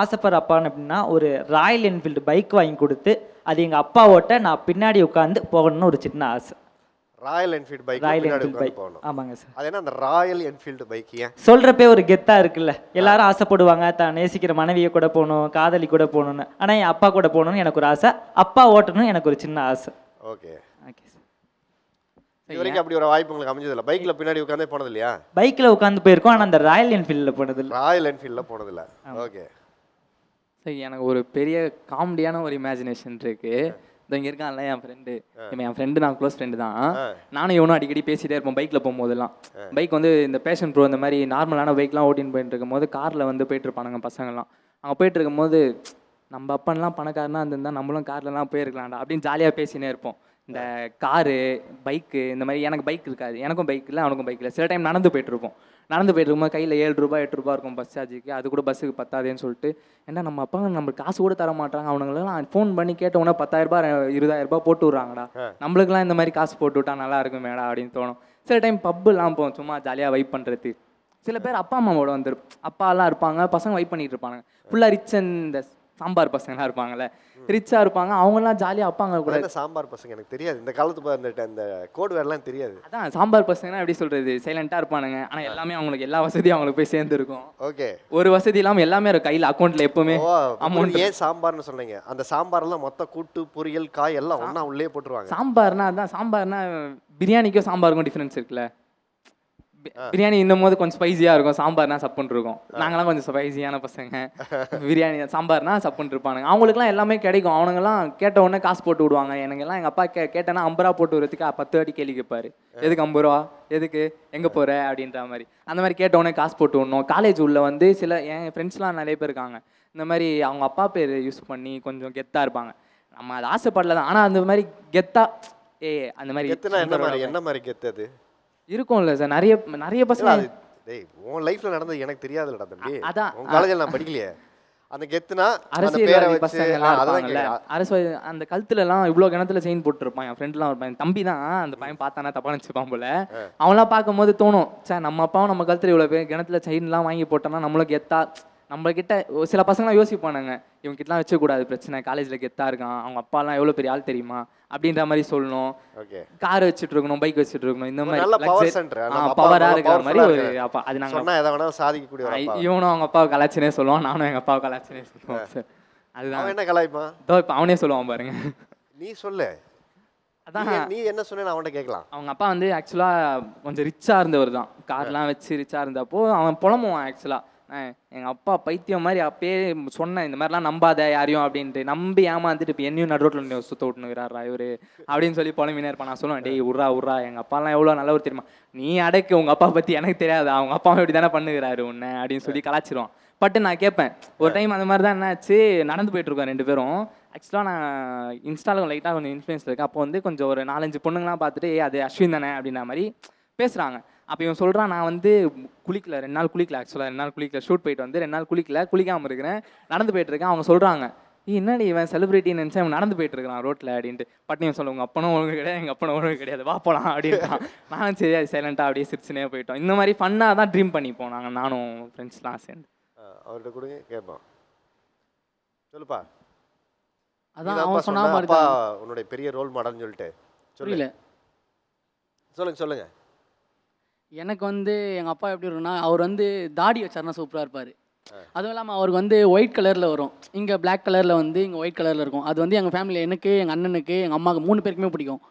ஆசைப்படுற அப்பான்னு அப்படின்னா ஒரு ராயல் என்ஃபீல்டு பைக் வாங்கி கொடுத்து அது எங்கள் அப்பா ஓட்ட நான் பின்னாடி உட்காந்து போகணும்னு ஒரு சின்ன ஆசை. Royal Enfield bike Royal Enfield bike ஆமாங்க சார் அது என்ன அந்த ராயல் என்ஃபீல்டு பைக் ஏன்? சொல்கிறப்பே ஒரு கெத்தாக இருக்குல்ல. எல்லாரும் ஆசைப்படுவாங்க தான் நேசிக்கிற மனைவியை கூட போகணும் காதலி கூட போகணும்னு. ஆனால் என் அப்பா கூட போகணும்னு எனக்கு ஒரு ஆசை. அப்பா ஓட்டணும்னு எனக்கு ஒரு சின்ன ஆசை. ஓகே. ஓகே சார் இது வரைக்கும் அப்படி ஒரு வாய்ப்பு உங்களுக்கு அமைஞ்சதில்ல. பைக்ல பின்னாடி உட்காந்தே போனது இல்லையா பைக்கில் உட்காந்து போயிருக்கோம் ஆனால் அந்த ராயல் என்ஃபீல்டில் போனதில்லை. ராயல் என்ஃபீல்ட்ல போனதில்ல. ஓகே. சரி எனக்கு ஒரு பெரிய காமெடியான ஒரு இமேஜினேஷன் இருக்கு. இந்த இங்க இருக்கான்ல என் ஃப்ரெண்டு இவன் என் ஃப்ரெண்டு நான் க்ளோஸ் ஃப்ரெண்டு தான். நானும் இவனும் அடிக்கடி பேசிட்டே இருப்போம் பைக்கில் போகும்போதெல்லாம். பைக் வந்து இந்த பேஷன் ப்ரோ இந்த மாதிரி நார்மலான பைக்லாம் ஓட்டின்னு போயிட்டு இருக்கும்போது காரில் வந்து போயிட்டு இருப்பானுங்க பசங்கள்லாம். அங்கே போயிட்டு இருக்கும்போது நம்ம அப்பன்லாம் பணக்காரனா இருந்திருந்தா நம்மளும் கார்லலாம் போயிருக்கலாம்டா அப்படின்னு ஜாலியாக பேசினே இருப்போம். இந்த காரு பைக்கு இந்த மாதிரி எனக்கு பைக் இருக்காது. எனக்கும் பைக் இல்லை அவனுக்கும் பைக் இல்லை. சில டைம் நடந்து போயிட்டு இருப்போம் நடந்து போயிட்டு இருக்கும்போது கையில் ஏழு ரூபாய் எட்டு ரூபாய் இருக்கும் பஸ் சார்ஜுக்கு அது கூட பஸ்ஸுக்கு பத்தாதேன்னு சொல்லிட்டு ஏன்டா நம்ம அப்பா நம்மளுக்கு காசு கூட தர மாட்டாங்க அவனுங்களாம் ஃபோன் பண்ணி கேட்ட ரூபாய் இருபதாயிரம் ரூபாய் போட்டு விட்றாங்கடா. நம்மளுக்குலாம் இந்த மாதிரி காசு போட்டு விட்டா நல்லா இருக்கும் மேடா அப்படின்னு தோணும். சில டைம் பப்புலாம் போவோம் சும்மா ஜாலியாக வைப் பண்ணுறது சில பேர் அப்பா அம்மாவோட வந்துரு அப்பாலாம் இருப்பாங்க பசங்க வைப் பண்ணிட்டு இருப்பாங்க ஃபுல்லாக ரிச் அண்ட் இந்த சாம்பார் பசங்களாம் இருப்பாங்கல்ல. ரிச்சாக இருப்பாங்க. அவங்கலாம் ஜாலியாக அப்பாங்க கூட. என்ன சாம்பார் பசங்க. எனக்கு தெரியாது. இந்த காலத்து அந்த அந்த கோட் வேர்லாம் தெரியாது. அதான் சாம்பார் பசங்கன்னா எப்படி சொல்றது? சைலண்டாக இருப்பானுங்க. ஆனால் எல்லாமே அவங்களுக்கு எல்லா வசதியும் அவங்களுக்கு போய் சேர்ந்துருக்கும். ஓகே. ஒரு வசதி இல்லாமல் எல்லாமே இருக்கும் கையில் அக்கௌண்ட்டில் எப்பவுமே amount. ஏன் சாம்பார்னு சொன்னீங்க? அந்த சாம்பார்லாம் மொத்த கூட்டு பொரியல் காய் எல்லாம் ஒண்ணா உள்ளே போட்டுருவாங்க. சாம்பார்னா அதான் சாம்பார்னா பிரியாணிக்கும் சாம்பாருக்கும் டிஃப்ரென்ஸ் இருக்குல்ல. பிரியாணி இன்னும் போது கொஞ்சம் ஸ்பைசியாக இருக்கும். சாம்பார்னா சப்புன்னு இருக்கும் நாங்களாம் கொஞ்சம் ஸ்பைசியான பசங்க. பிரியாணி சாம்பார்னா சப்புன்னு இருப்பானுங்க அவங்களுக்குலாம் எல்லாமே கிடைக்கும். அவனுங்கெல்லாம் கேட்ட உடனே காசு போட்டு விடுவாங்க. எனக்கெல்லாம் எங்கள் அப்பா கே கேட்டேன்னா ஐம்பது ரூபா போட்டு விடுறதுக்கு அ- பத்து வாட்டி கேள்வி கேட்பாரு. எதுக்கு ஐம்பது ரூபா? எதுக்கு? எங்கே போகிற அப்படின்ற மாதிரி. அந்த மாதிரி கேட்ட உடனே காசு போட்டு விடணும். காலேஜ் உள்ள வந்து சில என் ஃப்ரெண்ட்ஸ்லாம் நிறைய பேர் இருக்காங்க. இந்த மாதிரி அவங்க அப்பா பேர் யூஸ் பண்ணி கொஞ்சம் கெத்தாக இருப்பாங்க. நம்ம அது ஆசைப்படல தான் ஆனால் அந்த மாதிரி கெத்தா ஏ அந்த மாதிரி என்ன மாதிரி? என்ன மாதிரி கெத்து அது? இருக்கும்ல சார். நிறைய நிறைய பசங்க அது டேய் உன் லைஃப்ல நடந்தது எனக்கு தெரியாதுலடா தம்பி. அதான், உன் காலேஜில் நான் படிக்கலையே. அந்த கெத்துனா அரசியல்வாதி வச்சு பசங்க எல்லாம். அரசியல் அந்த கழுத்துல எல்லாம் இவ்வளோ கிணத்துல செயின் போட்டுருப்பான். என் ஃப்ரெண்ட்லாம் இருப்பான். தம்பி தான் அந்த பையன் பார்த்தானா தப்பா நினச்சிப்பான் போல. அவன்லாம் பார்க்கும்போது தோணும் சார் நம்ம அப்பாவும் நம்ம கழுத்துல இவ்வளோ பேர் கிணத்துல செயின்லாம் வாங்கி போட்டோம்னா நம்மளும் கெத்தா நம்ம கிட்ட ஒரு சில பசங்களாம் யோசிப்பானுங்க இவங்க கிட்டலாம் வச்சக்கூடாது பிரச்சனை காலேஜில் கெத்தா இருக்கான். அவங்க அப்பாலாம் எவ்வளோ பெரிய ஆள் தெரியுமா? அப்படின்ற மாதிரி சொல்லணும். ஓகே. கார் வச்சுட்டு இருக்கணும் பைக் வச்சுட்டு இருக்கணும் இந்த மாதிரி நல்ல power luxury- center. ஆ, நம்ம அப்பா பவரா நல்லா இருக்கிற மாதிரி ஒரு. அப்பா. அது நாங்கள் எதை வேணாலும் சாதிக்கக்கூடிய இவனும் அவங்க அப்பாவை கலாச்சினே சொல்லுவான் நானும் எங்கள் அப்பாவை கலாச்சினே சொல்லுவான் சார் அதுதான். என்ன கலாய்ப்பான்? இதோ இப்போ அவனே சொல்லுவான் பாருங்க. நீ சொல்லு. அதான். நீ என்ன சொன்ன அவன்கிட்ட கேட்கலாம். அவங்க அப்பா வந்து ஆக்சுவலாக கொஞ்சம் ரிச்சாக இருந்தவர் தான். கார்லாம் வச்சு ரிச்சாக இருந்தப்போ அவன் புலம்புவான் ஆக்சுவலாக எங்கள் அப்பா பைத்தியம் மாதிரி அப்பயே சொன்னேன் இந்த மாதிரிலாம் நம்பாத யாரையும் அப்படின்ட்டு. நம்பி ஏமாந்துட்டு இப்போ என்னையும் நடுரோட்டில் சுத்த விட்டுனுக்கிறாரா இவர் அப்படின்னு சொல்லி புலம்பினே இருப்பான். நான் சொல்லுவேன் டேய் உர்ரா உர்ரா எங்கள் அப்பாலாம் எவ்வளோ நல்லவர் தெரியுமா? நீ அடைக்கு உங்கள் அப்பா பற்றி எனக்கு தெரியாது. அவங்க அப்பாவும் இப்படி தானே பண்ணுகிறாரு உன்னை அப்படின்னு சொல்லி கலாச்சிருவான். பட்டு நான் கேட்பேன் ஒரு டைம் அந்த மாதிரி தான் என்னாச்சு? நடந்து போயிட்டு இருக்கோம் ரெண்டு பேரும். ஆக்சுவலாக நான் இன்ஸ்டாவில் லைட்டாக கொஞ்சம் இன்ஃப்ளூயன்ஸ் இருக்கேன். அப்போ வந்து கொஞ்சம் ஒரு நாலஞ்சு பொண்ணுங்களாம் பார்த்துட்டு ஏ அது அஸ்வின் தானே அப்படின்ற மாதிரி பேசுகிறாங்க அப்போ இவன் சொல்கிறான் நான் வந்து குளிக்கல ரெண்டு நாள் குளிக்கல ஆக்சுவலாக ரெண்டு நாள் குளிக்கல ஷூட் போயிட்டு வந்து ரெண்டு நாள் குளிக்கல குளிக்காமல் இருக்கிறேன் நடந்து போயிட்டு இருக்கேன். அவங்க சொல்கிறாங்க என்னடி இவன் செலிபிரிட்டின்னு நினச்சா இவன் நடந்து போயிட்டு இருக்கான் ரோட்டில் அப்படின்ட்டு. பட்னியும் சொல்ல உங்கள் அப்பனும் ஒழுங்கு கிடையாது எங்கள் அப்பனும் ஒழுங்கு கிடையாது வா போகலாம் அப்படின்ட்டான். நானும் சரி அது சைலண்ட்டாக அப்படியே சிரிச்சுனே போயிட்டோம். இந்த மாதிரி ஃபன்னாக தான் ட்ரீம் பண்ணிப்போம் நாங்கள் நானும் ஃப்ரெண்ட்ஸ்லாம் சேர்ந்து. அவர்கிட்ட கொடுங்க கேட்பான் சொல்லுப்பா. அதான் அவன் சொன்ன மாதிரி உன்னுடைய பெரிய ரோல் மாடல்னு சொல்லிட்டு. சொல்லு. புரியல. சொல்லுங்க சொல்லுங்க. எனக்கு வந்து எங்கள் அப்பா எப்படி இருக்குன்னா அவர் வந்து தாடி வச்சாருன்னா சூப்பராக இருப்பார். அதுவும் இல்லாமல் அவருக்கு வந்து ஒயிட் கலரில் வரும். இங்கே Black கலரில் வந்து இங்கே ஒயிட் கலரில் இருக்கும். அது வந்து எங்கள் ஃபேமிலி எனக்கு எங்கள் அண்ணனுக்கு எங்கள் அம்மாவுக்கு மூணு பேருக்குமே பிடிக்கும்.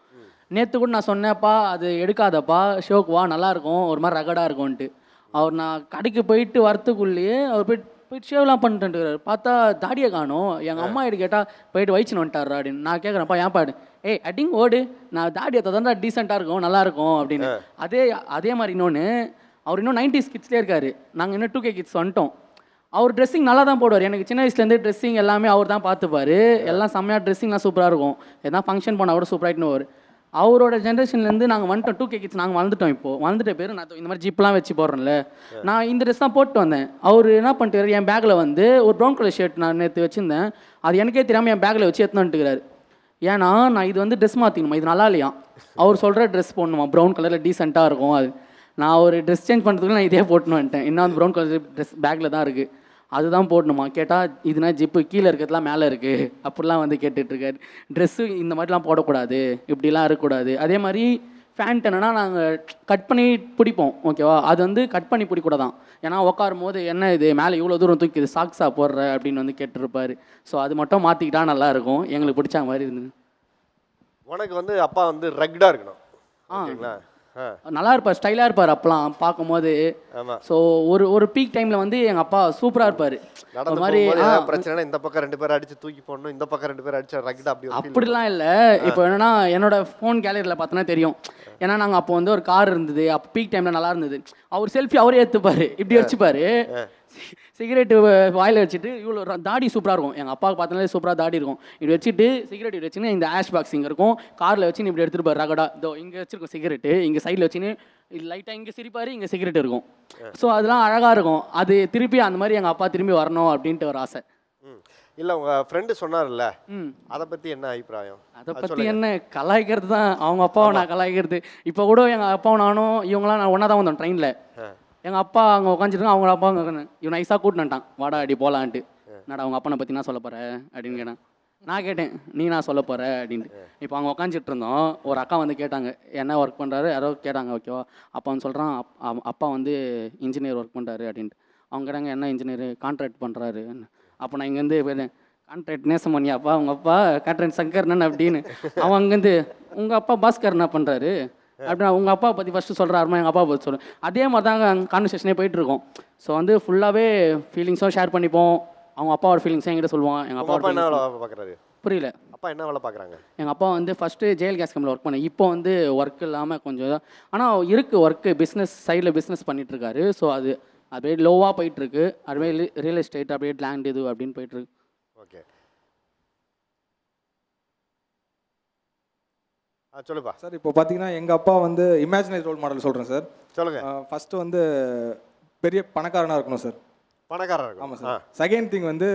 நேற்று கூட நான் சொன்னேன்ப்பா அது எடுக்காதப்பா ஷோக்கு வா நல்லா இருக்கும் ஒரு மாதிரி ரகடாக இருக்கும்ன்ட்டு. அவர் நான் கடைக்கு போயிட்டு வரத்துக்குள்ளேயே அவர் போயிட்டு போயிட்டு ஷேவ்லாம் பண்ணிட்டு பார்த்தா தாடியை காணும். எங்கள் அம்மா கிட்ட கேட்டால் போயிட்டு வயிற்றுன்னு வந்துட்டாரு அப்படின்னு. நான் கேட்குறேன்ப்பா ஏன் பாடு ஏய் அட்டிங் ஓடு. நான் தாடி தான் டீசெண்டாக இருக்கும் நல்லா இருக்கும் அப்படின்னு. அதே அதே மாதிரி இன்னொன்று அவர் இன்னும் நைன்டிஸ் கிட்ஸ்லேயே இருக்காரு. நாங்கள் இன்னும் டூ கே கிட்ஸ் வந்துட்டோம். அவர் ட்ரெஸ்ஸிங் நல்லா தான் போடுவார். எனக்கு சின்ன வயசுலேருந்து ட்ரெஸ்ஸிங் எல்லாமே அவர் தான் பார்த்துப்பாரு. எல்லாம் செம்மையாக ட்ரெஸ்ஸிங்லாம் சூப்பராக இருக்கும். எதனா ஃபங்க்ஷன் போனால் கூட சூப்பராகிட்டுன்னு வரும் அவரோட ஜென்ரேஷன்லேருந்து நாங்கள் வந்துட்டோம் டூ கே கிட்ஸ் நாங்கள் வளர்ந்துட்டோம் இப்போ. வளர்ந்துட்ட பேர் நான் இந்த மாதிரி ஜிப்லாம் வச்சு போடுறேன்ல. நான் இந்த ட்ரெஸ் தான் போட்டு வந்தேன். அவர் என்ன பண்ணிட்டு என் பேக்கில் வந்து ஒரு ப்ரௌன் கலர் ஷர்ட் நான் நேற்று வச்சுருந்தேன். அது எனக்கே தெரியாமல் என் பேக்கில் வச்சு எடுத்துன்னு வந்துட்டுக்கிறாரு ஏன்னா நான் இது வந்து ட்ரெஸ் மாற்றிக்கணுமா இது நல்லா இல்லையா? அவர் சொல்கிற ட்ரெஸ் போடணுமா? ப்ரௌன் கலரில் டீசெண்டாக இருக்கும். அது நான் ஒரு ட்ரெஸ் சேஞ்ச் பண்ணுறதுக்குள்ள நான் இதே போட்டுன்னு வந்துட்டேன். இன்னும் அந்த ப்ரௌன் கலர் ட்ரெஸ் பேக்கில் தான் இருக்குது அதுதான் போடணுமா? கேட்டால் இதுனா ஜிப்பு கீழே இருக்கிறதுலாம் மேலே இருக்குது அப்படிலாம் வந்து கேட்டுட்ருக்காரு. ட்ரெஸ்ஸு இந்த மாதிரிலாம் போடக்கூடாது. இப்படிலாம் இருக்கக்கூடாது. அதே மாதிரி ஃபேண்ட் என்னன்னா நாங்கள் கட் பண்ணி பிடிப்போம் ஓகேவா அது வந்து கட் பண்ணி பிடிக்கூடாதான் ஏன்னா உட்காரும் போது என்ன இது? மேலே இவ்வளோ தூரம் தூக்கி இது சாக்ஸா போடுற? அப்படின்னு வந்து கேட்டிருப்பாரு. ஸோ அது மட்டும் மாற்றிக்கிட்டா நல்லா இருக்கும். எங்களுக்கு பிடிச்ச மாதிரி இருந்தது. உனக்கு வந்து அப்பா வந்து ரக்டா இருக்கணும். ஓகேங்களா? ஆ நல்லா இருப்பார் ஸ்டைலாக இருப்பார் அப்பலாம் பார்க்கும்போது. ஸோ ஒரு ஒரு பீக் டைமில் வந்து எங்கள் அப்பா சூப்பராக இருப்பார். ஒரு மாதிரி பிரச்சனைனா இந்த பக்கம் ரெண்டு பேரும் அடிச்சு தூக்கி போடணும் இந்த பக்கம் ரெண்டு பேரும் அடிச்சு ரக்டா அப்படி. அப்படிலாம் இல்லை. இப்போ என்னன்னா என்னோட ஃபோன் கேலரியில் பார்த்தோன்னா தெரியும். ஏன்னா நாங்கள் அப்போ வந்து ஒரு கார் இருந்தது. அப்போ பீக் டைமில் நல்லா இருந்தது. அவர் செல்ஃபி அவரே எடுத்துப்பாரு. இப்படி வச்சுப்பாரு. சிகரெட்டு வாயில் வச்சுட்டு இவ்வளோ தாடி சூப்பராக இருக்கும். எங்கள் அப்பாவுக்கு பார்த்தாலே சூப்பராக தாடி இருக்கும். இப்படி வச்சுட்டு சிகரெட் இப்படி வச்சுன்னு இந்த ஆஷ் பாக்ஸ் இங்கே இருக்கும். காரில் வச்சு இப்படி எடுத்துட்டு போய் ரகடா. இதோ இங்கே வச்சிருக்கோம் சிகரெட்டு. இங்கே சைடில் வச்சுன்னு லைட்டாக இங்கே சிரிப்பாரு இங்கே சிகரெட் இருக்கும். ஸோ அதெல்லாம் அழகாக இருக்கும். அது திருப்பி அந்த மாதிரி எங்கள் அப்பா திரும்பி வரணும் அப்படின்ட்டு ஒரு ஆசை. இல்ல உங்க ஃப்ரெண்டு சொன்னார்ல அத பத்தி என்ன அபிப்பிராயம்? அதை பற்றி. என்ன? கலாய்க்கிறது தான். அவங்க அப்பாவை நான் கலாய்க்கிறது. இப்போ கூட எங்கள் அப்பாவும் நானும் இவங்களாம் நான் ஒன்றா தான் வந்தோம் ட்ரெயினில். எங்கள் அப்பா அங்கே உட்காந்துருக்காங்க அவங்க அப்பா அங்கே இவன் நைஸாக கூட்டினான்ட்டான் வாடா அடி போகலான்ட்டு என்னடா அவங்க அப்பனை பற்றி நான் சொல்ல போகிற அப்படின்னு கேட்டேன். நான் கேட்டேன் நீ நான் சொல்ல போகிற அப்படின்ட்டு. இப்போ அவங்க உட்காந்துட்டு இருந்தோம். ஒரு அக்கா வந்து கேட்டாங்க என்ன ஒர்க் பண்ணுறாரு யாரோ கேட்டாங்க ஓகேவா? அப்பா வந்து சொல்கிறான் அப்பா வந்து இன்ஜினியர் ஒர்க் பண்ணுறாரு அப்படின்ட்டு. அவங்க கேட்டாங்க என்ன இன்ஜினியர் கான்ட்ராக்ட் பண்ணுறாரு அப்போ நான் இங்கேருந்து போயிருந்தேன் கான்ட்ராக்ட் நேசமணி அப்பா அவங்க அப்பா கான்ட்ராக்ட் சங்கர்னன் அப்படின்னு. அவன் அங்கேருந்து உங்கள் அப்பா பாஸ்கர் என்ன பண்ணுறாரு அப்படின்னா உங்கள் அப்பா பற்றி ஃபஸ்ட்டு சொல்கிறாருமா எங்கள் அப்பா பற்றி சொல்லு. அதே மாதிரி தான் கான்வர்சேஷனே போயிட்டு இருக்கோம் ஸோ வந்து ஃபுல்லாகவே ஃபீலிங்ஸும் ஷேர் பண்ணிப்போம். அவங்க அப்பாவோட ஃபீலிங்ஸும் என்கிட்ட சொல்லுவான் எங்கள் அப்பா என்ன வேலை பாக்குறாரு? புரியல. அப்பா என்ன வேலை பாக்குறாங்க? எங்கள் அப்பா வந்து ஃபஸ்ட்டு ஜெயில் கேஸ் கம்பெனியில் ஒர்க் பண்ணேன். இப்போ வந்து ஒர்க் இல்லாமல் கொஞ்சம் ஆனால் இருக்குது ஒர்க்கு பிஸ்னஸ் சைடில் பிஸ்னஸ் பண்ணிகிட்ருக்காரு ஸோ அது அப்படியே லோவாக போயிட்டுருக்கு. அப்படியே ரியல் எஸ்டேட் அப்படியே லேண்ட் இது அப்படின்னு போயிட்டுருக்கு. ஓகே ஆ சொல்லுப்பா. சார் இப்போ பார்த்தீங்கன்னா எங்கள் அப்பா வந்து இமேஜினரி ரோல் மாடல் சொல்கிறேன் சார். சொல்லுங்க. ஃபஸ்ட்டு வந்து பெரிய பணக்காரனாக இருக்கணும் சார். பணக்காரர் இருக்கும் ஆமாம் சார். செகண்ட் திங் வந்து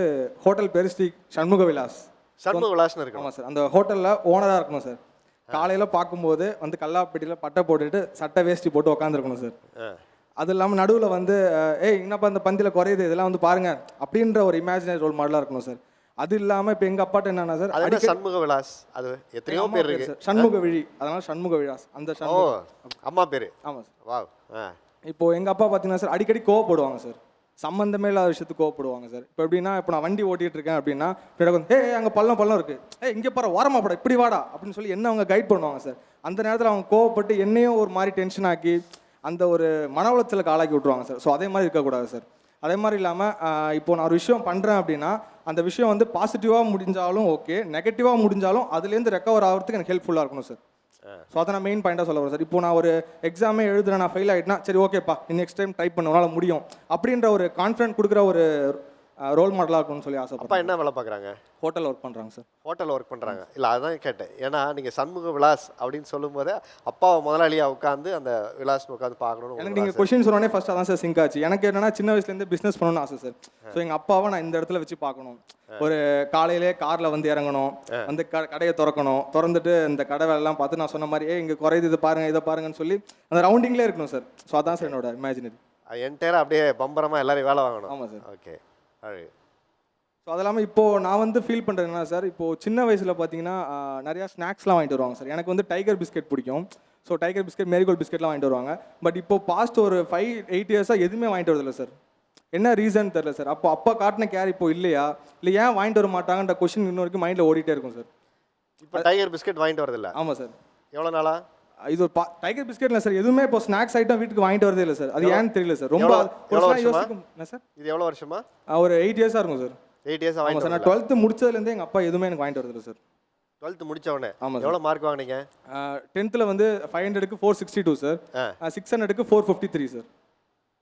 ஹோட்டல் பேர் ஸ்ரீ சண்முக விலாஸ். சண்முக விலாசன் இருக்கணும். ஆமாம் சார். அந்த ஹோட்டலில் ஓனராக இருக்கணும் சார். காலையில் பார்க்கும்போது வந்து கல்லாப்பட்டியில் பட்டை போட்டுட்டு சட்டை வேஷ்டி போட்டு உட்காந்துருக்கணும் சார். அது இல்லாமல் நடுவில் வந்து ஏய் என்னப்பா இந்த பந்தியில் குறையுது? இதெல்லாம் வந்து பாருங்க. அப்படின்ற ஒரு இமேஜினரி ரோல் மாடலாக இருக்கணும் சார். அது இல்லாமல் இப்போ எங்கள் அப்பாட்ட என்னன்னா சார் அது சண்முக விலாஸ்? அது எத்தனையோ பேர் இருக்கு. சார். சண்முக விழி. அதனால சண்முக விழாஸ். அந்த அம்மா பேரு? ஆமாம் சார். வாவ். ஆ. இப்போ எங்க அப்பா பார்த்தீங்கன்னா சார் அடிக்கடி கோவப்படுவாங்க சார். சம்மந்தமே இல்லாத விஷயத்துக்கு கோவப்படுவாங்க சார். இப்போ எப்படின்னா இப்போ நான் வண்டி ஓட்டிட்டு இருக்கேன் அப்படின்னா வந்து ஏ அங்கே பள்ளம் பள்ளம் இருக்கு. ஏ இங்கே பாரு ஓரமா படம் இப்படி வாடா அப்படின்னு சொல்லி என்ன அவங்க கைட் பண்ணுவாங்க சார். அந்த நேரத்தில் அவங்க கோவப்பட்டு என்னையும் ஒரு மாதிரி டென்ஷன் ஆக்கி அந்த ஒரு மன உளைச்சலுக்கு ஆளாக்கி விட்ருவாங்க சார். ஸோ அதே மாதிரி இருக்கக்கூடாது சார். அதே மாதிரி இல்லாமல் இப்போ நான் ஒரு விஷயம் பண்ணுறேன் அப்படின்னா அந்த விஷயம் வந்து பாசிட்டிவாக முடிஞ்சாலும் ஓகே நெகட்டிவாக முடிஞ்சாலும் அதுலேருந்து ரெக்கவர் ஆகிறதுக்கு எனக்கு ஹெல்ப்ஃபுல்லாக இருக்கணும் சார் ஸோ அதை நான் மெயின் பாயிண்டாக சொல்ல வரேன் சார் இப்போ நான் ஒரு எக்ஸாமே எழுதுறேன் நான் ஃபெயில் ஆகிட்டேன்னா சரி ஓகேப்பா நெக்ஸ்ட் டைம் ட்ரை பண்ண முடியும் அப்படின்ற ஒரு கான்ஃபிடென்ட் கொடுக்குற ஒரு ரோல் மாடலாக இருக்கும்னு சொல்லி அப்பா ஆசைப்படுறேன் என்ன வேலை பார்க்குறாங்க? ஹோட்டல் ஒர்க் பண்ணுறாங்க சார் ஹோட்டல் ஒர்க் பண்ணுறாங்க இல்லை அதான் கேட்டேன். ஏன்னா நீங்கள் சண்முக விலாஸ் அப்படின்னு சொல்லும்போது அப்பாவை முதலாளியாக உட்காந்து அந்த விலாஸ் உட்காந்து பார்க்கணும்னு எனக்கு நீங்கள் ஆசை. கொஷின் சொன்னோடனே ஃபர்ஸ்ட் அதான் சார் சிங்க் ஆச்சு. எனக்கு என்னன்னா சின்ன வயசுலேருந்து பிஸ்னஸ் பண்ணணும்னு ஆசை சார் ஸோ எங்கள் அப்பாவை நான் இந்த இடத்துல வச்சு பார்க்கணும். ஒரு காலையிலே காரில் வந்து இறங்கணும். வந்து க கடையை திறக்கணும். திறந்துட்டு இந்த கடை வேலைலாம் பார்த்து நான் சொன்ன மாதிரி ஏ இங்கே குறையுது இதை பாருங்க இதை பாருங்கன்னு சொல்லி அந்த ரவுண்டிங்லேயே இருக்கணும் சார் ஸோ அதான் சார் என்னோட இமேஜினரி என்டையராக அப்படியே பம்பரமா எல்லாரையும் வேலை வாங்கணும். ஆமாம் சார் ஓகே அழகு ஸோ அது இல்லாமல் இப்போது நான் வந்து ஃபீல் பண்ணுறது என்ன சார் இப்போது சின்ன வயசில் பார்த்தீங்கன்னா நிறையா ஸ்நாக்ஸ்லாம் வாங்கிட்டு வருவாங்க சார் எனக்கு வந்து டைகர் பிஸ்கெட் பிடிக்கும். ஸோ டைகர் பிஸ்கெட் மேரிகோல்ட் பிஸ்கெட்லாம் வாங்கிட்டு வருவாங்க. பட் இப்போ பாஸ்ட் ஒரு ஃபைவ் எயிட் இயர்ஸாக எதுவுமே வாங்கிட்டு வரதில்ல சார் என்ன ரீசன் தெரில சார் அப்போ அப்பா காட்டின கேர் இப்போ இல்லையா? இல்லை ஏன் வாங்கிட்டு வர மாட்டாங்கன்ற கொஷின் இன்ன வரைக்கும் மைண்டில் ஓடிட்டே இருக்கும் சார் இப்போ டைகர் பிஸ்கெட் வாங்கிட்டு வரதில்ல. ஆமாம் சார் எவ்வளோ நாளா? இது ஒரு பா டைகர் பிஸ்கெட் இல்லை சார் எதுவுமே இப்போ ஸ்நாக்ஸ் ஐட்டம் வீட்டுக்கு வாங்கிட்டு வரதே இல்லை சார் அது ஏன்னு தெரியல சார் ரொம்ப எவ்வளோ- வருஷமா? என்ன சார் இது எவ்வளோ வருஷமா? ஒரு எயிட் இயர்ஸாக இருக்கும் சார் எயிட் இயர்ஸ் வாங்கிட்டு சார் நான் டுவெல்த்து முடிச்சதுலேருந்தே எங்கள் அப்பா எதுவுமே எனக்கு வாங்கிட்டு வரதில்ல சார் டுவெல்த்து முடிச்ச உடனே? ஆமாம் எவ்வளோ மார்க் வாங்குனீங்க? டென்த்தில் வந்து ஃபைவ் ஹண்ட்ரடுக்கு four sixty two sir. Six ஹண்ட்ரடுக்கு ஃபோர் ஃபிஃப்டி த்ரீ சார்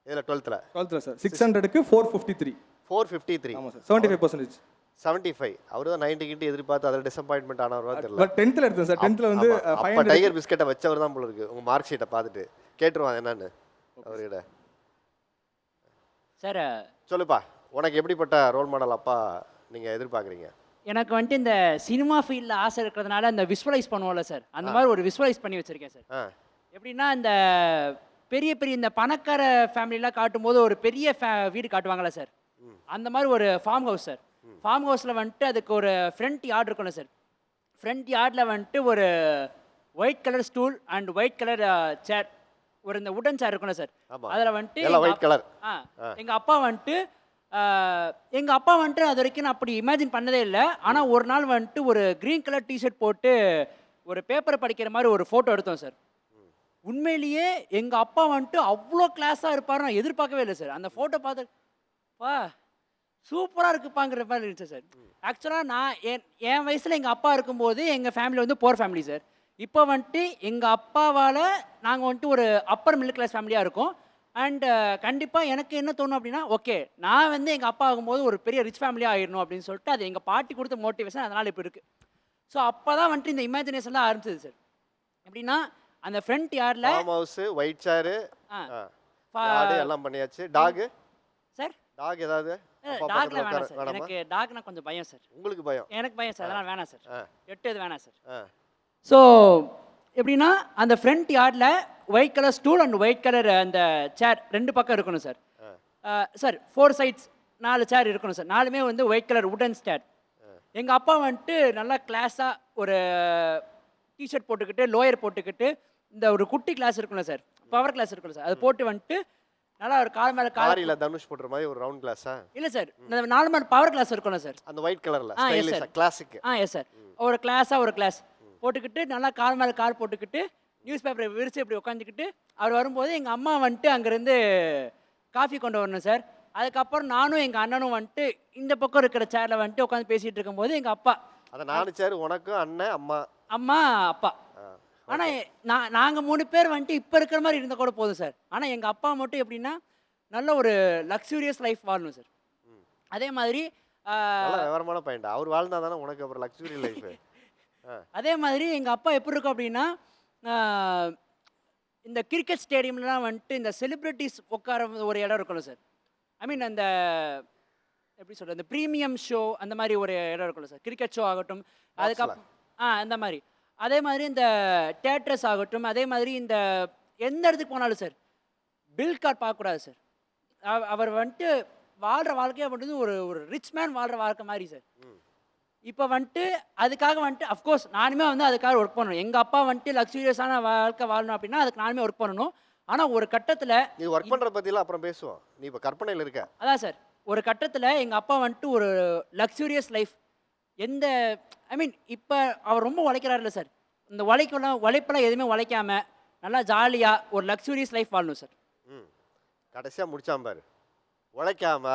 இதில் டுவெல்த்தில் டுவெல்த்தில் சார் சிக்ஸ் ஹண்ட்ரடுக்கு four fifty three four fifty three ஆமாம் sir seventy five percentage seventy five அவர் தான் நைன்டி கிட்ட எதிர்பார்த்து அதில் டிசப்பாயின்மெண்ட் ஆனவரா தெரியல. பட் டென்த்தில் எடுத்தேன் சார் டென்த்தில் வந்து அப்ப டைகர் பிஸ்கெட்டை வச்சவர் தான் போல இருக்கு. உங்க மார்க் ஷீட்டை பார்த்துட்டு. கேட்டுருவான் என்னன்னு. அவர்கிட்ட. சார் சொல்லுப்பா உனக்கு எப்படிப்பட்ட ரோல் மாடல் அப்பா நீங்க எதிர்பார்க்குறீங்க? எனக்கு வந்துட்டு இந்த சினிமா ஃபீல்டில் ஆசை இருக்கிறதுனால இந்த விஷுவலைஸ் பண்ணுவோம்ல சார் அந்த மாதிரி ஒரு விஷுவலைஸ் பண்ணி வச்சுருக்கேன் சார் எப்படின்னா இந்த பெரிய பெரிய இந்த பணக்கார ஃபேமிலிலாம் காட்டும்போது ஒரு பெரிய ஃபே வீடு காட்டுவாங்கல்ல சார் அந்த மாதிரி ஒரு ஃபார்ம் ஹவுஸ் சார் ஃபார்ம் ஹவுஸில் வந்துட்டு அதுக்கு ஒரு ஃப்ரண்ட் யார்டு இருக்கணும் சார் ஃப்ரண்ட் யார்டில் வந்துட்டு ஒரு white colour stool and white colour chair ஒரு இந்த உடன் சேர் இருக்கணும் சார். அதில் வந்துட்டு colour. அப்- ஆ. எங்கள் அப்பா வந்துட்டு ஆஹ், எங்க அப்பா வந்துட்டு அது வரைக்கும் நான் அப்படி இமேஜின் பண்ணதே இல்லை. ஆனால் ஒரு நாள் வந்துட்டு ஒரு க்ரீன் கலர் டிஷர்ட் போட்டு ஒரு பேப்பர் படிக்கிற மாதிரி ஒரு ஃபோட்டோ எடுத்தோம் சார் உண்மையிலேயே எங்க அப்பா வந்துட்டு அவ்வளோ கிளாஸாக இருப்பாரு நான் எதிர்பார்க்கவே இல்லை சார் அந்த ஃபோட்டோ பார்த்து பா சூப்பராக இருக்குப்பாங்கிற மாதிரி இருந்துச்சு சார். ஆக்சுவலாக நான் என் என் வயசில் எங்கள் அப்பா இருக்கும்போது எங்கள் ஃபேமிலி வந்து போர் ஃபேமிலி சார். இப்போ வந்துட்டு எங்கள் அப்பாவால் நாங்கள் வந்துட்டு ஒரு அப்பர் மிடில் கிளாஸ் ஃபேமிலியாக இருக்கோம். அண்ட் கண்டிப்பாக எனக்கு என்ன தோணும் அப்படின்னா ஓகே நான் வந்து எங்கள் அப்பா ஆகும்போது ஒரு பெரிய ரிச் ஃபேமிலியாக ஆயிடணும் அப்படின்னு சொல்லிட்டு அது எங்கள் பாட்டி கொடுத்த மோட்டிவேஷன் அதனால் இப்போ இருக்குது ஸோ அப்போ தான் வந்துட்டு இந்த இமேஜினேஷன்லாம் ஆரம்பிச்சது சார். எப்படின்னா அந்த ஃப்ரண்ட் யார்டில் ஃபார்ம் ஹவுஸ் ஒயிட் சேரு எல்லாம் பண்ணியாச்சு. Dog sir? டாக் ஏதாவது? டாக்ல வேணாம் சார். எனக்கு டாக்னா கொஞ்சம் பயம் சார். உங்களுக்கு பயம்? எனக்கு பயம் சார். அதெல்லாம் வேணாம் சார். எட்டு இது வேணாம் சார். ஸோ எப்படின்னா அந்த front யார்டில் white colour stool and white colour அந்த சேர் ரெண்டு பக்கம் இருக்கணும் சார். சார் ஃபோர் சைட்ஸ் நாலு சேர் இருக்கணும் சார். நாலுமே வந்து ஒயிட் கலர் உடன் ஸ்டேர் எங்கள் அப்பா வந்துட்டு நல்லா கிளாஸாக ஒரு டிஷர்ட் போட்டுக்கிட்டு லோயர் போட்டுக்கிட்டு இந்த ஒரு குட்டி கிளாஸ் இருக்கும்ல சார். பவர் கிளாஸ் இருக்கும்ல சார். அது போட்டு வந்துட்டு நல்லா ஒரு கால் மேலே கால் காரில தனுஷ் போடுற மாதிரி ஒரு ரவுண்ட் கிளாஸா இல்லை சார் நாலு மணி பவர் கிளாஸ் இருக்கும்ல சார். அந்த ஒயிட் கலர்ல ஸ்டைலிஷா sir. கிளாசிக் ஆ எஸ் சார். ஒரு கிளாஸாக ஒரு கிளாஸ் போட்டுக்கிட்டு நல்லா கால் மேலே கால் போட்டுக்கிட்டு நியூஸ் பேப்பரை விரிச்சு இப்படி உட்காந்துக்கிட்டு அவர் வரும்போது எங்கள் அம்மா வந்துட்டு அங்கேருந்து காஃபி கொண்டு வரணும் சார். அதுக்கப்புறம் நானும் எங்கள் அண்ணனும் வந்துட்டு இந்த பக்கம் இருக்கிற சேரில் வந்துட்டு உட்காந்து பேசிகிட்டு இருக்கும்போது எங்கள் அப்பா அத நானு சேரு உனக்கும் அண்ணன் அம்மா. அம்மா அப்பா. ஆனால் நான் நாங்கள் மூணு பேர் வந்துட்டு இப்போ இருக்கிற மாதிரி இருந்தால் கூட போதும் சார் ஆனால் எங்கள் அப்பா மட்டும் எப்படின்னா நல்ல ஒரு லக்ஸூரியஸ் லைஃப் வாழணும் சார் அதே மாதிரி விவரமான பையன்டா. அவர் வாழ்ந்தா தானே உனக்கு அப்புறம் லக்ஸுரி லைஃப் அதே மாதிரி எங்கள் அப்பா எப்படி இருக்கும் அப்படின்னா இந்த கிரிக்கெட் ஸ்டேடியம்லாம் வந்துட்டு இந்த செலிப்ரிட்டிஸ் உட்கார ஒரு இடம் இருக்கணும் சார் ஐ மீன் அந்த எப்படி சொல்கிறது இந்த ப்ரீமியம் ஷோ அந்த மாதிரி ஒரு இடம் இருக்கணும் சார் கிரிக்கெட் ஷோ ஆகட்டும் அதுக்கப்புறம் ஆ அந்த மாதிரி. அதே மாதிரி இந்த தேட்டர்ஸ் ஆகட்டும் அதே மாதிரி இந்த எந்த இடத்துக்கு போனாலும் சார் பில் கார்டு பார்க்கக்கூடாது சார். அவ- அவர் வந்துட்டு வாழ்கிற வாழ்க்கையை வந்துட்டு ஒரு ஒரு ரிச் மேன் வாழ்கிற வாழ்க்கை மாதிரி சார். இப்போ வந்துட்டு அதுக்காக வந்துட்டு அஃப்கோர்ஸ் நானுமே வந்து அதுக்காக ஒர்க் பண்ணணும். எங்கள் அப்பா வந்துட்டு லக்ஸூரியஸான வாழ்க்கை வாழணும் அப்படின்னா அதுக்கு நானுமே ஒர்க் பண்ணணும். ஆனால் ஒரு கட்டத்தில் நீ ஒர்க் பண்ற பத்திலாம் அப்புறம் பேசுவோம். நீ இப்ப கற்பனையில இருக்க. அதான் சார். ஒரு கட்டத்தில் எங்கள் அப்பா வந்துட்டு ஒரு லக்ஸூரியஸ் லைஃப் எந்த ஐ மீன் இப்போ அவர் ரொம்ப உழைக்கிறாருல்ல சார். இந்த உழைக்கலாம் உழைப்பெல்லாம் எதுவுமே உழைக்காம நல்லா ஜாலியாக ஒரு லக்ஸூரியஸ் லைஃப் வாழணும் சார். ம். கடைசியா முடிச்சான் பாரு. உழைக்காம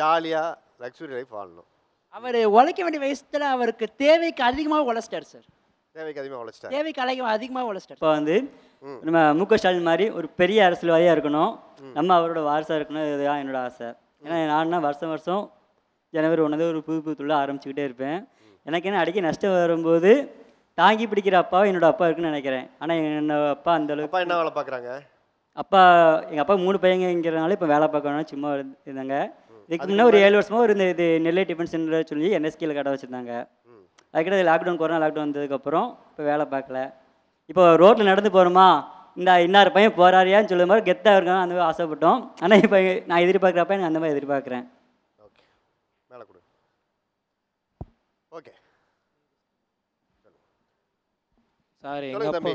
ஜாலியா லக்ஸுரி லைஃப் வாழணும். அவர் உழைக்க வேண்டிய வயசுல அவருக்கு தேவைக்கு அதிகமாக உழைச்சிட்டார் சார். தேவைக்கு அதிகமாக உழைச்சிட்டாரு. தேவைக்கு அதிகமாக அதிகமாக உழைச்சிட்டார். இப்போ வந்து நம்ம மு க ஸ்டாலின் மாதிரி ஒரு பெரிய அரசியல்வாதியாக இருக்கணும். நம்ம அவரோட வாரிசாக இருக்கணும் இதுதான் என்னோட ஆசை. ஏன்னா நான்னா வருஷம் வருஷம் ஜனவரி ஒன்று ஒரு புது புது தொழில் ஆரம்பிச்சுக்கிட்டே இருப்பேன். எனக்கு என்ன அடிக்கடி நஷ்டம் வரும்போது தாங்கி பிடிக்கிற அப்பாவும் என்னோட அப்பா இருக்குன்னு நினைக்கிறேன். ஆனால் என்னோட அப்பா அந்த அளவுக்கு அப்பா என்ன வேலை பார்க்குறாங்க? அப்பா எங்கள் அப்பா மூணு பையங்கிறனால இப்போ வேலை பார்க்கணும் சும்மா இருந்து- இருந்தாங்க. இதுக்கு முன்னே ஒரு ஏழு வருஷமா ஒரு இந்த இது நெல்லை டிஃபன் சென்டர் சொல்லி என்எஸ்கியில் கடை வச்சுருந்தாங்க. அதுக்கிட்ட லாக்டவுன் கொரோனா லாக்டவுன் வந்ததுக்கப்புறம் இப்போ வேலை பார்க்கல. இப்போ ரோட்டில் நடந்து போகிறோமா இந்த இன்னார் பையன் போறாரியான்னு சொல்லுற மாதிரி கெத்தாக இருக்கணும் அந்த மாதிரி ஆசைப்பட்டோம். ஆனால் இப்போ நான் எதிர்பார்க்குறப்ப எனக்கு அந்த மாதிரி எதிர்பார்க்குறேன் ஓகே மேலே கொடு ஓகே சார் எங்கள் சொல்லுங்க அப்பா தம்பி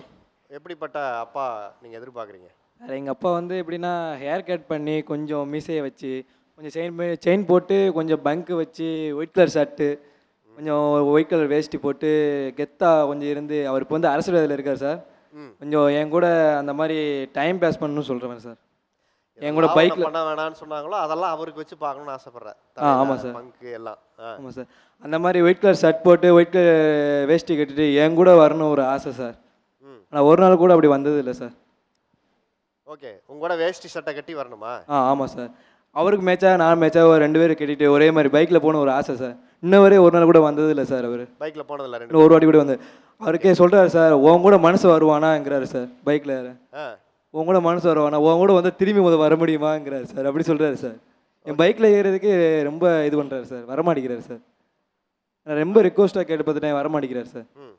எப்படிப்பட்ட அப்பா நீங்க எதிர்பார்க்குறீங்க? சார் எங்கள் அப்பா வந்து எப்படின்னா ஹேர் கட் பண்ணி கொஞ்சம் மீசையை வச்சு கொஞ்சம் செயின் செயின் போட்டு கொஞ்சம் பங்கு வச்சு ஒயிட் கலர் ஷர்ட்டு கொஞ்சம் ஒயிட் கலர் வேஷ்டி போட்டு கெத்தாக கொஞ்சம் இருந்து அவர் இப்போ வந்து அரசியல் இருக்கார் சார். கொஞ்சம் என் கூட அந்த மாதிரி டைம் பாஸ் பண்ணணும்னு சொல்கிறேன் சார். என் கூட பைக்கில் பண்ண வேணாம்னு சொன்னாங்களோ அதெல்லாம் அவருக்கு வச்சு பார்க்கணும்னு ஆசைப்படுறேன். ஆ, ஆமா சார். பங்கு எல்லாம். ஆமாம் சார். அந்த மாதிரி ஒயிட் கலர் ஷர்ட் போட்டு ஒயிட் கலர் வேஷ்டி கட்டிட்டு என் கூட வரணும் ஒரு ஆசை சார். ஆனால் ஒரு நாள் கூட அப்படி வந்தது இல்லை சார். ஓகே. உங்க கூட வேஷ்டி சட்டை கட்டி வரணுமா? ஆ ஆமாம் சார். அவருக்கு மேட்சா நான் மேட்சா ரெண்டு பேரும் கட்டிட்டு ஒரே மாதிரி பைக்கில் போகணும் ஒரு ஆசை சார். இன்ன வரை ஒரு நாள் கூட வந்தது இல்லை சார் அவர். பைக்ல போனதில்ல ரெண்டு இன்னும் ஒரு வாட்டி கூட வந்து. அவருக்கே சொல்கிறாரு சார் உன் கூட மனசு வருவானாங்கிறாரு சார் பைக்கில் ஆ. உன் கூட மனசு வருவானா உன் கூட வந்து திரும்பி முத வர முடியுமாங்கிறாரு சார். அப்படி சொல்கிறாரு சார். என் பைக்கில் ஏறுறதுக்கு ரொம்ப இது பண்ணுறாரு சார். வரமாட்டேங்கிறாரு சார். நான் ரொம்ப ரிக்வஸ்ட்டாக கேட்டு பார்த்துட்டேன் வரமாட்டேங்கிறாரு சார். ம்.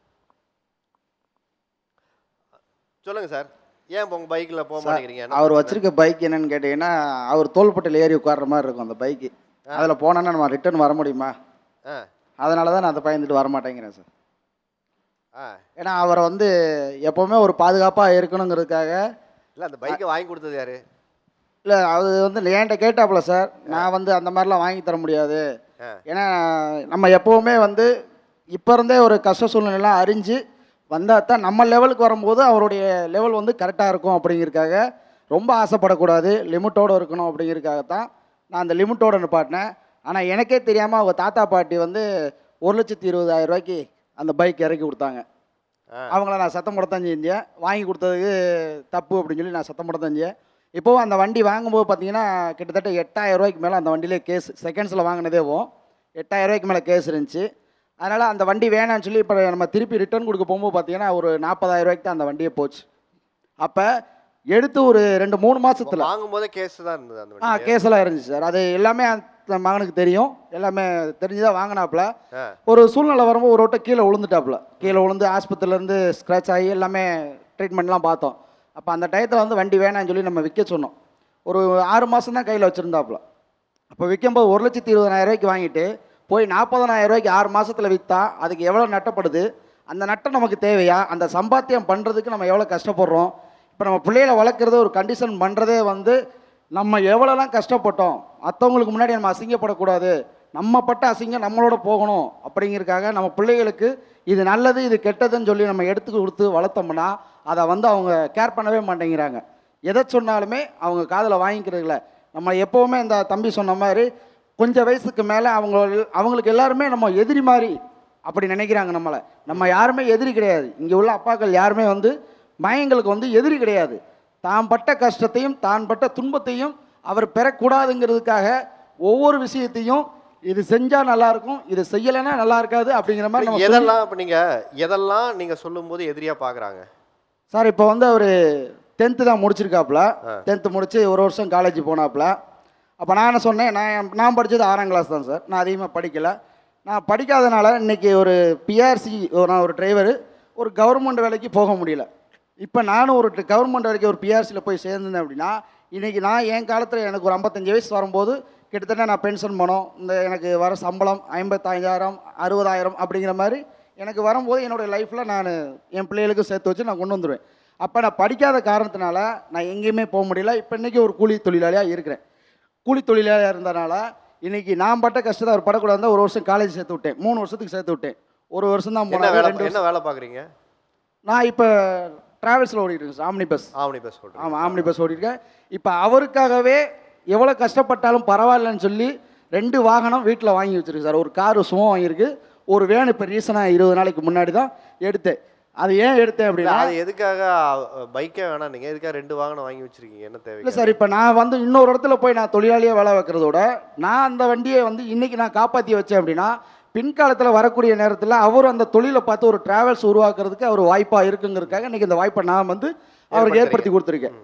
சொல்லுங்க சார். ஏன் இப்போ உங்க பைக்கில் போக மாட்டேங்கிறீங்க? அவர்? வச்சிருக்க பைக் என்னன்னு கேட்டிங்கன்னா அவர் தோள்பட்டையில் ஏறி உட்கார்ற மாதிரி இருக்கும் அந்த பைக்கு. அதில் போனோன்னா நம்ம ரிட்டர்ன் வர முடியுமா? அதனால தான் நான் அதை பயந்துட்டு வர மாட்டேங்கிறேன் சார். ஆ. ஏன்னா அவரை வந்து எப்போவுமே ஒரு பாதுகாப்பாக இருக்கணுங்கிறதுக்காக இல்லை அந்த பைக்கை வாங்கி கொடுத்தது யாரு? இல்லை அது வந்து என்கிட்ட கேட்டாப்புல சார். நான் வந்து அந்த மாதிரிலாம் வாங்கி தர முடியாது. ஏன்னா நம்ம எப்போவுமே வந்து இப்போ இருந்தே ஒரு கஷ்ட சூழ்நிலைலாம் அறிஞ்சு வந்தால் தான் நம்ம லெவலுக்கு வரும்போது அவருடைய லெவல் வந்து கரெக்டாக இருக்கும் அப்படிங்கிறதுக்காக ரொம்ப ஆசைப்படக்கூடாது. லிமிட்டோடு இருக்கணும் அப்படிங்கிறதுக்காக தான் நான் அந்த லிமிட்டோட நிப்பாட்டினேன். ஆனால் எனக்கே தெரியாமல் அவங்க தாத்தா பாட்டி வந்து ஒரு லட்சத்தி இருபதாயிரம் ரூபாய்க்கு அந்த பைக் இறக்கி கொடுத்தாங்க. அவங்கள நான் சத்தம் போடத்தான் செஞ்சேன். வாங்கி கொடுத்ததுக்கு தப்பு அப்படின்னு சொல்லி நான் சத்தம் போடத்தான் செஞ்சேன். இப்போவும் அந்த வண்டி வாங்கும்போது பார்த்தீங்கன்னா கிட்டத்தட்ட எட்டாயிரம் ரூபாய்க்கு மேலே அந்த வண்டியிலே கேஸ் செகண்ட்ஸில் வாங்கினதேவும் எட்டாயிரம் ரூபாய்க்கு மேலே கேஸ் இருந்துச்சு. அதனால் அந்த வண்டி வேணாம்னு சொல்லி இப்போ நம்ம திருப்பி ரிட்டர்ன் கொடுக்க போகும்போது பார்த்தீங்கன்னா ஒரு நாற்பதாயிரம் ரூபாய்க்கு தான் அந்த வண்டியே போச்சு. அப்போ எடுத்து ஒரு ரெண்டு மூணு மாசத்துல வாங்கும் போதே கேஸ் தான் இருந்தது அந்த ஆ வண்டி கேஸெல்லாம் இருந்துச்சு சார். அது எல்லாமே அந்த மகனுக்கு தெரியும். எல்லாமே தெரிஞ்சுதான் வாங்கினாப்புல. ஒரு சூழ்நிலை வரும்போது ஒரு வட்டம் கீழே விழுந்துட்டாப்புல. கீழே விழுந்து ஆஸ்பத்திரியிலேருந்து ஸ்க்ராட்ச் ஆகி எல்லாமே ட்ரீட்மெண்ட்லாம் பார்த்தோம். அப்போ அந்த டயத்தில் வந்து வண்டி வேணாம்னு சொல்லி நம்ம விற்க சொன்னோம். ஒரு ஆறு மாதம் தான் கையில் வச்சுருந்தாப்புல. அப்போ விற்கும்போது ஒரு லட்சத்தி இருபதனாயிரம் ரூபாய்க்கு வாங்கிட்டு போய் நாற்பதனாயிரம் ரூபாய்க்கு ஆறு மாசத்துல விற்றா அதுக்கு எவ்வளோ நட்டப்படுது? அந்த நட்டம் நமக்கு தேவையா? அந்த சம்பாத்தியம் பண்ணுறதுக்கு நம்ம எவ்வளோ கஷ்டப்படுறோம்? இப்போ நம்ம பிள்ளைகளை வளர்க்குறது ஒரு கண்டிஷன் பண்ணுறதே வந்து நம்ம எவ்வளோலாம் கஷ்டப்பட்டோம் மற்றவங்களுக்கு முன்னாடி நம்ம அசிங்கப்படக்கூடாது நம்ம பட்ட அசிங்கம் நம்மளோட போகணும் அப்படிங்கிறதுக்காக நம்ம பிள்ளைகளுக்கு இது நல்லது இது கெட்டதுன்னு சொல்லி நம்ம எடுத்து கொடுத்து வளர்த்தோம்னா அதை வந்து அவங்க கேர் பண்ணவே மாட்டேங்கிறாங்க. எதை சொன்னாலுமே அவங்க காதில் வாங்கிக்கிறதில்ல. நம்ம எப்போவுமே இந்த தம்பி சொன்ன மாதிரி கொஞ்சம் வயசுக்கு மேலே அவங்க அவங்களுக்கு எல்லாருமே நம்ம எதிரி மாதிரி அப்படி நினைக்கிறாங்க நம்மளை. நம்ம யாருமே எதிரி கிடையாது. இங்கே உள்ள அப்பாக்கள் யாருமே வந்து மயங்களுக்கு வந்து எதிரி கிடையாது. தான் பட்ட கஷ்டத்தையும் தான் பட்ட துன்பத்தையும் அவர் பெறக்கூடாதுங்கிறதுக்காக ஒவ்வொரு விஷயத்தையும் இது செஞ்சால் நல்லா இருக்கும் இது செய்யலைன்னா நல்லா இருக்காது அப்படிங்கிற மாதிரி நம்ம எதெல்லாம் இப்போ நீங்க எதெல்லாம் நீங்க சொல்லும்போது எதிரியா பாக்குறாங்க? சார் இப்போ வந்து அவர் டென்த்து தான் முடிச்சிருக்காப்புல. டென்த்து முடிச்சு ஒரு வருஷம் காலேஜ் போனாப்புல. அப்போ நான் என்ன சொன்னேன் நான் நான் படித்தது ஆறாம் கிளாஸ் தான் சார். நான் அதிகமாக படிக்கலை. நான் படிக்காதனால இன்னைக்கு ஒரு பிஆர்சி நான் ஒரு டிரைவர் ஒரு கவர்மெண்ட் வேலைக்கு போக முடியல. இப்போ நானும் ஒரு கவர்மெண்ட் வேலைக்கு ஒரு பிஆர்சியில் போய் சேர்ந்தேன் அப்படின்னா இன்றைக்கி நான் என் காலத்தில் எனக்கு ஒரு ஐம்பத்தஞ்சு வயசு வரும்போது கிட்டத்தட்ட நான் பென்ஷன் பணம் இந்த எனக்கு வர சம்பளம் ஐம்பத்தாயிரம் அறுபதாயிரம் அப்படிங்கிற மாதிரி எனக்கு வரும்போது என்னோடய லைஃப்பில் நான் என் பிள்ளைகளுக்கும் சேர்த்து வச்சு நான் கொண்டு வந்துடுவேன் அப்போ நான் படிக்காத காரணத்தினால நான் எங்கேயுமே போக முடியல. இப்போ இன்றைக்கி ஒரு கூலி தொழிலாளியாக இருக்கிறேன். கூலி தொழிலாளியாக இருந்தனால இன்னைக்கு நான் பட்ட கஷ்டத்தை அவர் படக்கூடாது ஒரு வருஷம் காலேஜ் சேர்த்து விட்டேன். மூணு வருஷத்துக்கு சேர்த்து விட்டேன். ஒரு வருஷம் தான் போனேன் என்ன வேலை பாக்குறீங்க நான் இப்போ ட்ராவல்ஸில் ஓடிட்டு ஆம்னி பஸ் ஆவணி பஸ் ஆமாம் ஆம்னி பஸ் ஓடிருக்கேன் இப்போ அவருக்காகவே எவ்வளோ கஷ்டப்பட்டாலும் பரவாயில்லன்னு சொல்லி ரெண்டு வாகனம் வீட்டில் வாங்கி வச்சிருக்கு சார். ஒரு கார் சும்மா வாங்கியிருக்கு. ஒரு வேன் இப்போ ரீசனாக இருபது நாளைக்கு முன்னாடி தான் எடுத்தேன். அது ஏன் எடுத்தேன் அப்படின்னா அது எதுக்காக பைக்கே வேணாம் நீங்க. எதுக்காக ரெண்டு வாகனம் வாங்கி வச்சிருக்கீங்க? என்ன தேவை இல்லை சார் இப்போ நான் வந்து இன்னொரு இடத்துல போய் நான் தொழிலாளியாக வேலை வைக்கிறதோட நான் அந்த வண்டியை வந்து இன்னைக்கு நான் காப்பாற்றி வச்சேன் அப்படின்னா பின்காலத்தில் வரக்கூடிய நேரத்தில் அவர் அந்த தொழிலை பார்த்து ஒரு டிராவல்ஸ் உருவாக்குறதுக்கு அவர் வாய்ப்பாக இருக்குங்கிறதுக்காக இன்னைக்கு இந்த வாய்ப்பை நான் வந்து அவருக்கு ஏற்படுத்தி கொடுத்துருக்கேன்.